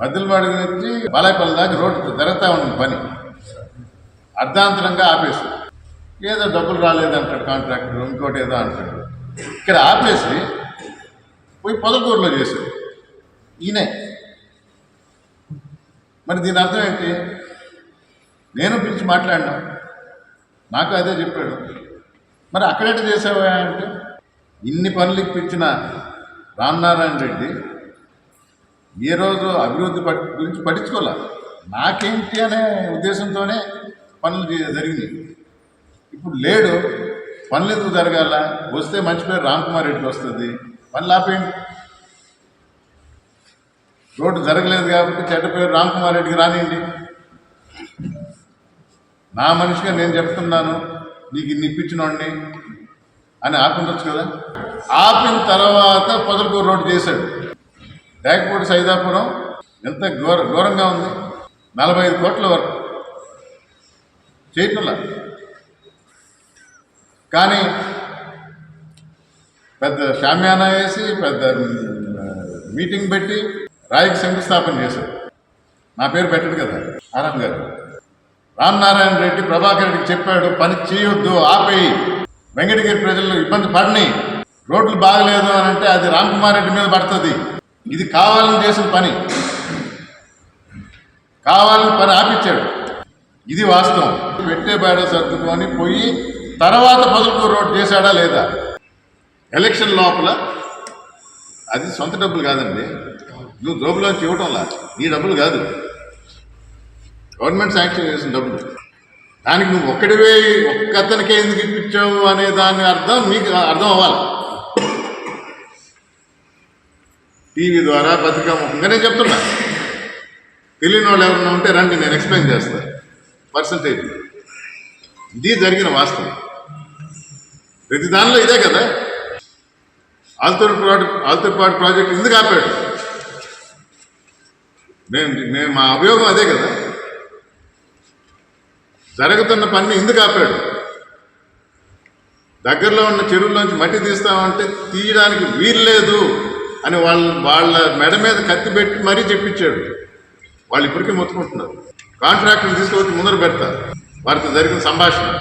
మధ్యలవాడికి వచ్చి బాలాయపల్లి దాకా రోడ్డు జరుగుతూ ఉంది పని. అర్ధాంతరంగా ఆపేసి ఏదో డబ్బులు రాలేదంటాడు కాంట్రాక్టర్ ఇంకోటి ఏదో అంటాడు. ఇక్కడ ఆపేసి పోయి పొదకూరులో చేశాడు. ఈయనే. మరి దీని అర్థం ఏంటి? నేను పిలిచి మాట్లాడినా? నాకు అదే చెప్పాడు. మరి అక్కడేట చేసావా అంటే ఇన్ని పనులు ఇప్పించిన రామనారాయణ రెడ్డి ఏ రోజు అభివృద్ధి గురించి పట్టించుకోలే. నాకేంటి అనే ఉద్దేశంతోనే పనులు జరిగింది జరిగినాయి. ఇప్పుడు లేడు పనులు ఎందుకు జరగాల? వస్తే మంచి పేరు రామ్కుమార్ రెడ్డికి వస్తుంది. పనులు ఆపేయండి. రోడ్డు జరగలేదు కాబట్టి చెడ్డ పేరు రామ్కుమార్ రెడ్డికి రానివ్వండి నా మనిషిగా నేను చెప్తున్నాను నీకు ఇన్ని ఇప్పించినోడిని అని ఆపించవచ్చు కదా? ఆపిన తర్వాత పొదలకూరు రోడ్డు చేశాడు. డాక్పూడి సైదాపురం. ఎంత ఘోర ఘోరంగా ఉంది. నలభై ఐదు కోట్ల వరకు. చేయటంలా కానీ పెద్ద షామ్యానా వేసి పెద్ద మీటింగ్ పెట్టి రాయికి శంకుస్థాపన చేశారు. నా పేరు పెట్టడు కదా ఆరాం గారు. రామనారాయణ రెడ్డి ప్రభాకర్ రెడ్డికి చెప్పాడు పని చేయొద్దు ఆపేయి. వెంకటగిరి ప్రజలు ఇబ్బంది పడని. రోడ్లు బాగలేదు అని అంటే అది రామ్ కుమార్ రెడ్డి మీద పడుతుంది. ఇది కావాలని చేసిన పని. కావాలని పని ఆపించాడు ఇది వాస్తవం. పెట్టే బేడ సర్దుకొని పోయి తర్వాత పొదలకూరు రోడ్ చేశాడా లేదా? ఎలక్షన్ లోపల అది సొంత డబ్బులు కాదండి. నువ్వు జోబులోంచి ఇవ్వటంలా? నీ డబ్బులు కాదు. గవర్నమెంట్ శాంక్షన్ చేసిన డబ్బులు. దానికి నువ్వు ఒక్కడివే ఒక్కతనికే ఎందుకు ఇప్పించావు అనే దాని అర్థం మీకు అర్థం అవ్వాలి. టీవీ ద్వారా పత్రికా నేను చెప్తున్నా. తెలియని వాళ్ళు ఎవరైనా ఉంటే రండి నేను ఎక్స్ప్లెయిన్ చేస్తాను పర్సంటేజ్. ఇది జరిగిన వాస్తవం. ప్రతి దానిలో ఇదే కదా. ఆల్తూరు ప్రాజెక్ట్ ఆల్తూరుపాటు ప్రాజెక్ట్ ఎందుకు ఆపాడు? మేము మేము మా అభియోగం అదే కదా. జరుగుతున్న పని ఎందుకు ఆపాడు? దగ్గరలో ఉన్న చెరువులోంచి మట్టి తీస్తామంటే తీయడానికి వీల్లేదు. అని వాళ్ళ వాళ్ళ మెడ మీద కత్తి పెట్టి మరీ చెప్పించాడు. వాళ్ళు ఇప్పటికీ మొత్తుకుంటున్నారు. కాంట్రాక్టర్ తీసుకొచ్చి ముందర పెడతారు. వారితో జరిగిన సంభాషణ.